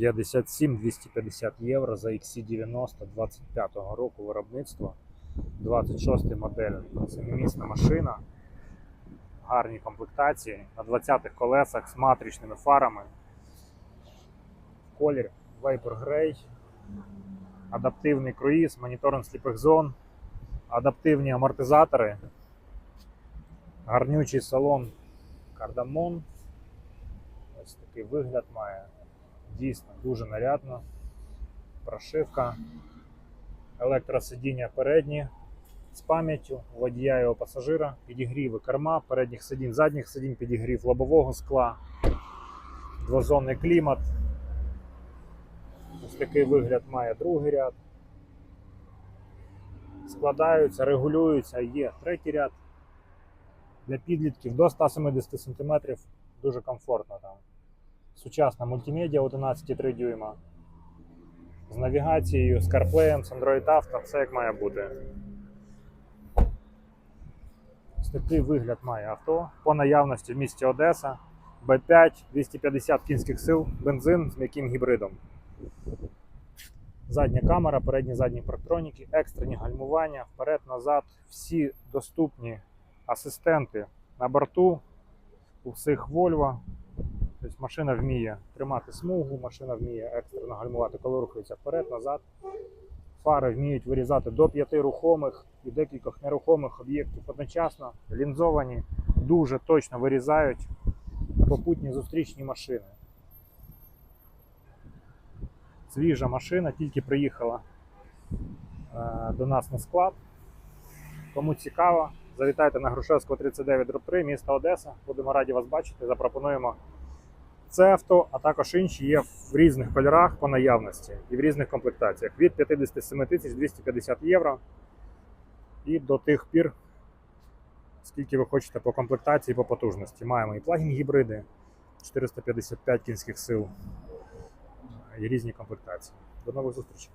57 250 євро за XC90 25-го року виробництва. 26 модель. Семимісна машина. Гарні комплектації. На 20-х колесах з матричними фарами. Колір Vapor Grey. Адаптивний круїз, моніторинг сліпих зон, адаптивні амортизатори, гарнючий салон кардамон. Ось такий вигляд має. Дійсно дуже нарядно. Прошивка, електросидіння передні з пам'яттю, водія у пасажира, підігріви керма, передніх сидінь, задніх сидінь, підігрів лобового скла, двозонний клімат. Ось такий вигляд має другий ряд. Складаються, регулюються, є третій ряд. Для підлітків до 170 см дуже комфортно там. Сучасна мультимедіа 11,3 дюйма. З навігацією, з CarPlay, з Android Auto, все як має бути. Ось такий вигляд має авто. По наявності в місті Одеса. B5, 250 кінських сил, бензин з м'яким гібридом. Задня камера, передні задні парктроніки, екстрені гальмування, вперед-назад, всі доступні асистенти на борту у всіх Volvo. Тобто машина вміє тримати смугу, машина вміє екстрено гальмувати, коли рухається вперед-назад. Фари вміють вирізати до п'яти рухомих і декількох нерухомих об'єктів одночасно. Лінзовані, дуже точно вирізають попутні зустрічні машини. Свіжа машина, тільки приїхала е, до нас на склад. Кому цікаво, завітайте на Грушевського 39 дроб 3, місто Одеса. Будемо раді вас бачити. Запропонуємо це авто, а також інші є в різних кольорах по наявності і в різних комплектаціях від 57 тисяч 250 євро і до тих пір, скільки ви хочете по комплектації, по потужності. Маємо і плагін гібриди 455 кінських сил і різні комплектації. До нових зустрічей!